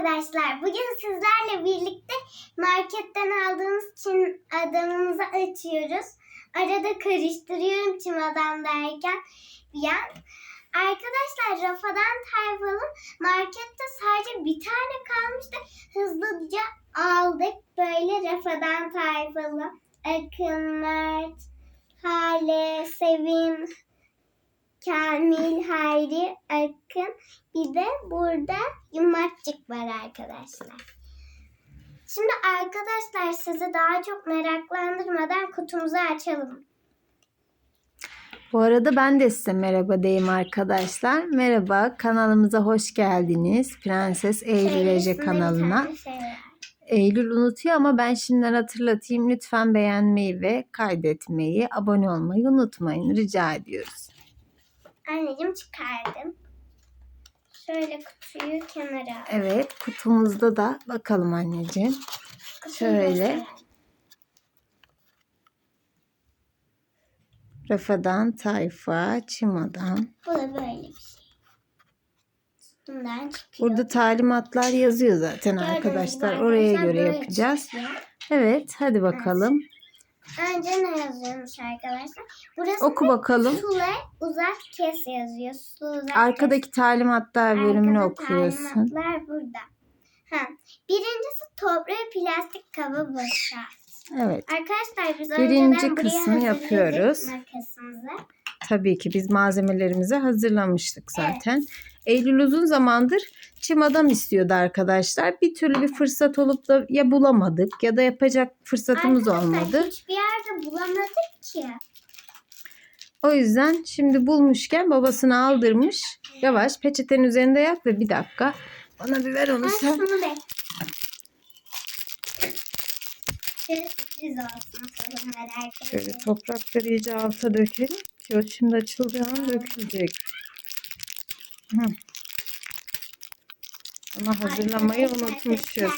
arkadaşlar. Bugün sizlerle birlikte marketten aldığımız çim adamımızı açıyoruz. Arada karıştırıyorum çim adam derken bir an. Arkadaşlar Rafadan Tayfalı markette sadece bir tane kalmıştı. Hızlıca aldık. Böyle Rafadan Tayfalı. Akın, Mert, Hale, Sevim, Kamil, Hayri, Akın. Bir de burada yumakçık var arkadaşlar. Şimdi arkadaşlar sizi daha çok meraklandırmadan kutumuzu açalım. Bu arada ben de size merhaba diyeyim arkadaşlar. Merhaba kanalımıza hoş geldiniz. Prenses Eylül Ece Sevgilisinden bir kanalına. şey. Eylül unutuyor ama ben şimdiden hatırlatayım. Lütfen beğenmeyi ve kaydetmeyi, abone olmayı unutmayın. Rica ediyoruz. Anneciğim çıkardım. Şöyle kutuyu kenara. Evet kutumuzda da bakalım anneciğim. Kutuyu şöyle. Rafadan Tayfa, Çimadan. Bu da böyle bir şey. Bundan çıkıyor. Burada talimatlar yazıyor zaten Gördüğünüz arkadaşlar. Oraya göre yapacağız. çıkıyor. Evet hadi bakalım. Önce ne yazıyormuş arkadaşlar? Burası Oku bakalım. Sule uzak kes yazıyor. Su uzak kes. Arkadaki talimatlar bölümünü Arkada okuyorsun. talimatlar burada. Ha. Birincisi toprağı plastik kabı boşalt. Evet. Arkadaşlar biz Birinci önceden kısmı yapıyoruz. Makasımızı. Tabii ki biz malzemelerimizi hazırlamıştık zaten. Eylül uzun zamandır çim adam istiyordu arkadaşlar. Bir türlü bir fırsat olup da ya bulamadık ya da yapacak fırsatımız Arkadaşlar olmadı. hiçbir yerde bulamadık ki. O yüzden şimdi bulmuşken babasını aldırmış. Yavaş peçetenin üzerinde yap ve bir dakika. Bana bir ver onu Ben sen. şunu bek. Şöyle sürpriz olsun toprakları iyice alta dökelim. O şimdi açıldığı an dökülecek. Hı. Ama hazırlamayı unutmuşuz.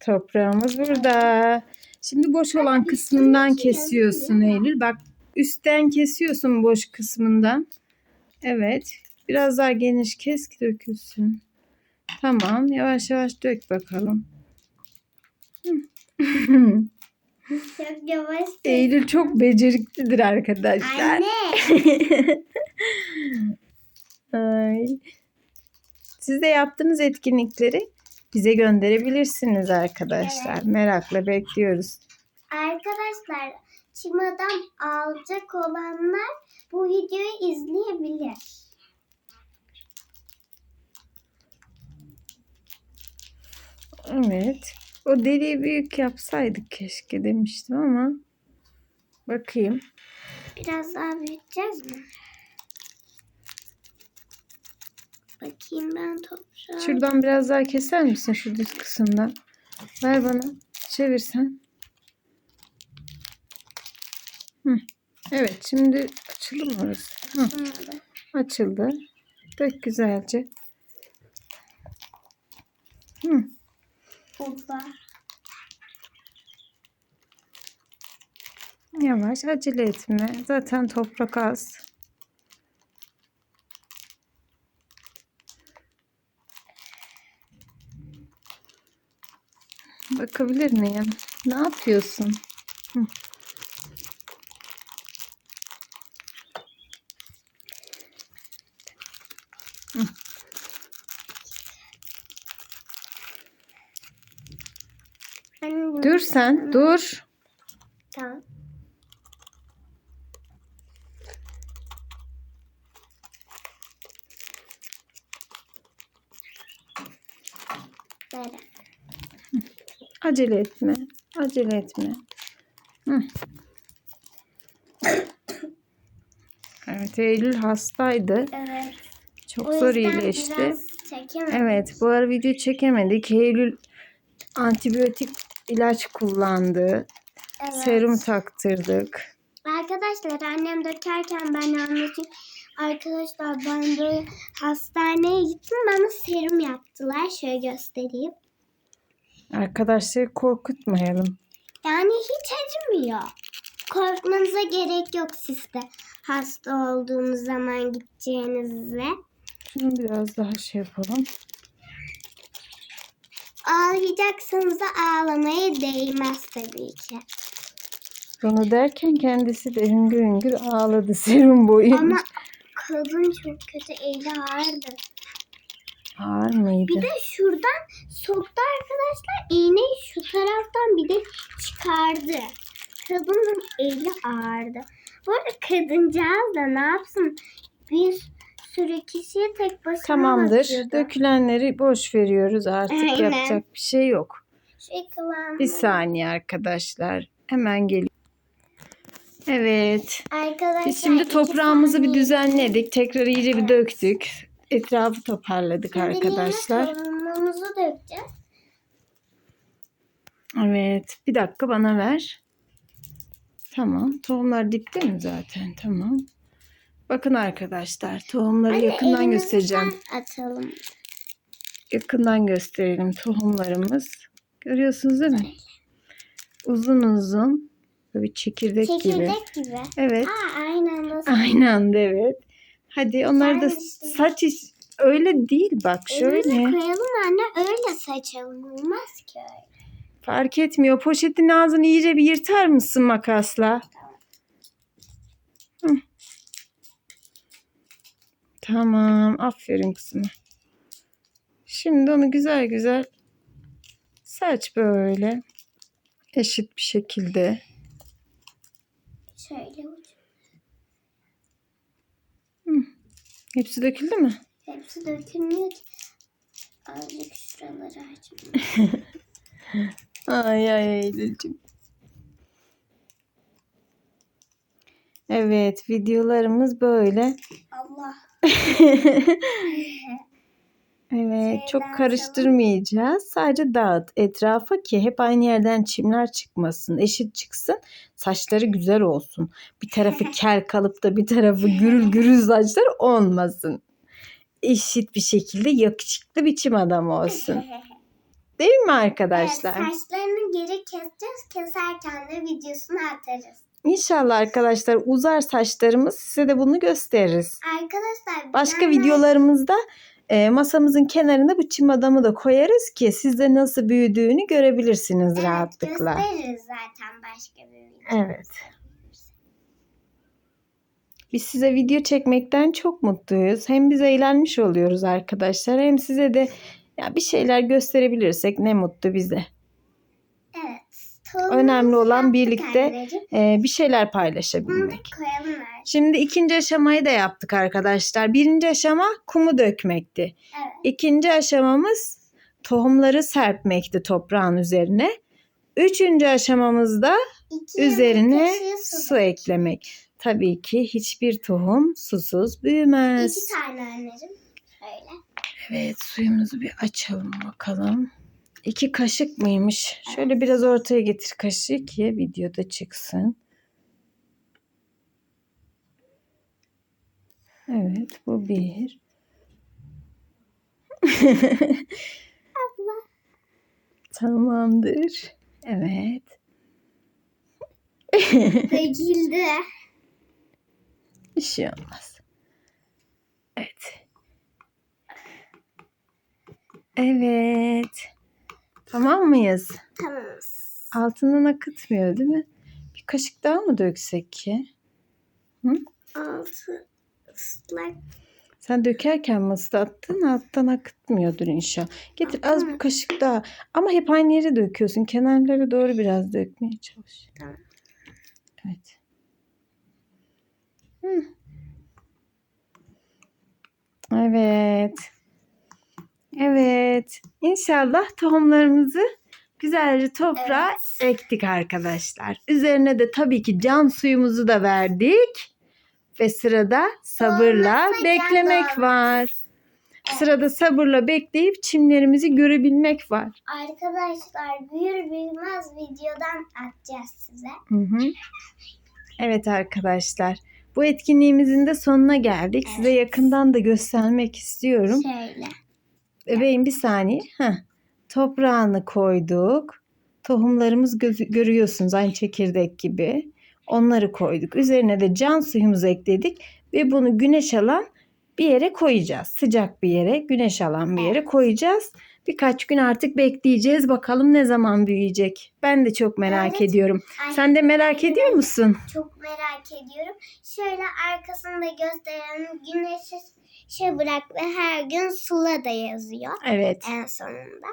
Toprağımız burada. Şimdi boş olan kısmından kesiyorsun. Eylül. Bak üstten kesiyorsun boş kısmından. Evet. Biraz daha geniş kes ki dökülsün. Tamam. Yavaş yavaş dök bakalım. Çok yavaş. Eylül çok beceriklidir arkadaşlar. Anne. Ay. Siz de yaptığınız etkinlikleri bize gönderebilirsiniz arkadaşlar. Evet. Merakla bekliyoruz. Arkadaşlar çimadan alacak olanlar bu videoyu izleyebilir. Evet. O deliği büyük yapsaydık keşke demiştim ama bakayım. Biraz daha büyüteceğiz mi? Bakayım ben toprağı. Şuradan biraz daha keser misin şu düz kısımdan? Ver bana. Çevirsen. Hı. Evet şimdi açıldı mı orası? Hı. Açıldı. Dök güzelce. Hı. Burada. Yavaş acele etme. Zaten toprak az. Bakabilir miyim? Ne yapıyorsun? Hı. Anne, Dur sen, dur. Tamam. Böyle. Acele etme. Acele etme. Hı. Evet, Eylül hastaydı. Evet. Çok O zor iyileşti. Evet, bu ara video çekemedik. Eylül antibiyotik ilaç kullandı. Evet. Serum taktırdık. Arkadaşlar annem dökerken ben anlatayım. Arkadaşlar ben böyle hastaneye gittim bana serum yaptılar. Şöyle göstereyim. Arkadaşları korkutmayalım. Yani hiç acımıyor. Korkmanıza gerek yok sizde. Hasta olduğunuz zaman gideceğinizde. Şunu biraz daha şey yapalım. Ağlayacaksanız da ağlamaya değmez tabii ki. Bunu derken kendisi de hüngür hüngür ağladı serum boyunca. Ama kadın çok kötü eli ağırdı. Ağır mıydı? Bir de şuradan soktu arkadaşlar. İğneyi şu taraftan bir de çıkardı. Kadının eli ağırdı. Bu arada kadıncağız da ne yapsın? Bir sürü kişiye tek başına Tamamdır. bakıyordu. Dökülenleri boş veriyoruz artık. Aynen. Yapacak bir şey yok. Şey kıvamı. Bir saniye arkadaşlar. Hemen geliyor. Evet. Arkadaşlar Biz şimdi toprağımızı bir düzenledik. Tekrar iyice bir döktük. Etrafı toparladık Şimdi arkadaşlar. tohumumuzu dökeceğiz. Evet. Bir dakika bana ver. Tamam. Tohumlar dipte mi zaten? Tamam. Bakın arkadaşlar. Tohumları Anne, yakından göstereceğim. Atalım. Yakından gösterelim tohumlarımız. Görüyorsunuz değil mi? Uzun uzun. Böyle bir çekirdek, gibi. Çekirdek gibi. Evet. Aa, aynı anda. Aynen anda evet. Hadi onlar da saç iş öyle değil bak şöyle. koyalım anne öyle saçalım. Olmaz ki öyle. Fark etmiyor. Poşetin ağzını iyice bir yırtar mısın makasla? Tamam. Aferin kızıma. Şimdi onu güzel güzel saç böyle. Eşit bir şekilde. Şöyle uç. Hepsi döküldü mü? Hepsi dökülmüyor ki. Azıcık şuraları açmayayım. Ay ay Eylül'cüm. Evet videolarımız böyle. Allah. Evet çok Şeyden karıştırmayacağız. Sadece dağıt etrafa ki hep aynı yerden çimler çıkmasın. Eşit çıksın. Saçları güzel olsun. Bir tarafı kel kalıp da bir tarafı gürül gürül saçlar olmasın. Eşit bir şekilde yakışıklı bir çim adam olsun. Değil mi arkadaşlar? Evet, saçlarını geri keseceğiz. Keserken de videosunu atarız. İnşallah arkadaşlar uzar saçlarımız size de bunu gösteririz. Arkadaşlar Başka videolarımızda e, masamızın kenarına bu çim adamı da koyarız ki siz de nasıl büyüdüğünü görebilirsiniz evet, rahatlıkla. gösteririz zaten başka bir video. Evet. Biz size video çekmekten çok mutluyuz. Hem biz eğlenmiş oluyoruz arkadaşlar hem size de ya bir şeyler gösterebilirsek ne mutlu bize. Önemli olan birlikte e, bir şeyler paylaşabilmek. Şimdi ikinci aşamayı da yaptık arkadaşlar. Birinci aşama kumu dökmekti. Evet. İkinci aşamamız tohumları serpmekti toprağın üzerine. Üçüncü aşamamızda İki yemek üzerine su eklemek. Tabii ki hiçbir tohum susuz büyümez. İki tane anneciğim. Şöyle. Evet suyumuzu bir açalım bakalım. İki kaşık mıymış? Şöyle biraz ortaya getir kaşığı ki videoda çıksın. Evet bu bir. Tamamdır. Evet. Döküldü. Bir şey olmaz. Evet. Evet. Tamam mıyız? tamam. Altından akıtmıyor değil mi? Bir kaşık daha mı döksek ki? Altı ıslak. Sen dökerken mi ıslattın? Alttan akıtmıyordur inşallah. Getir az bir kaşık daha. Ama hep aynı yere döküyorsun. Kenarlara doğru biraz dökmeye çalış. Tamam. Evet. Hı. Evet. Evet. İnşallah tohumlarımızı güzelce toprağa ektik arkadaşlar. Üzerine de tabii ki can suyumuzu da verdik. Ve sırada sabırla Olmazsa beklemek var. Sırada sabırla bekleyip çimlerimizi görebilmek var. Arkadaşlar büyür büyümez videodan atacağız size. Hı hı. Evet arkadaşlar. Bu etkinliğimizin de sonuna geldik. Size yakından da göstermek istiyorum. Şöyle. Bebeğim bir saniye. Heh. Toprağını koyduk. Tohumlarımız görüyorsunuz aynı çekirdek gibi. Onları koyduk. Üzerine de can suyumuzu ekledik ve bunu güneş alan bir yere koyacağız. Sıcak bir yere, güneş alan bir yere koyacağız. Birkaç gün artık bekleyeceğiz. Bakalım ne zaman büyüyecek. Ben de çok merak Evet. ediyorum. Ay, Sen de merak ediyor musun? Çok merak ediyorum. Şöyle arkasında gösteren güneşi şey bırak ve her gün sula da yazıyor Evet. en sonunda.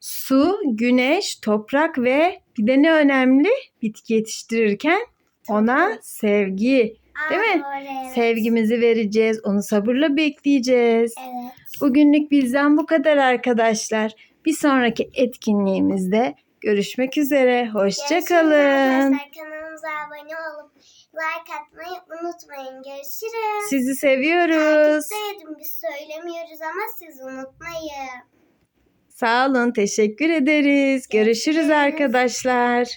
Su, güneş, toprak ve bir de ne önemli? Bitki yetiştirirken ona sevgi. Değil mi? doğru, evet. Sevgimizi vereceğiz. Onu sabırla bekleyeceğiz. Evet. Bugünlük bizden bu kadar arkadaşlar. Bir sonraki etkinliğimizde görüşmek üzere. Hoşça Görüşürüz kalın. Arkadaşlar kanalımıza abone olup like atmayı unutmayın. Görüşürüz. Sizi seviyoruz. Takipte biz söylemiyoruz ama siz unutmayın. Sağ olun. Teşekkür ederiz. Görüşürüz Görüşürüz. arkadaşlar.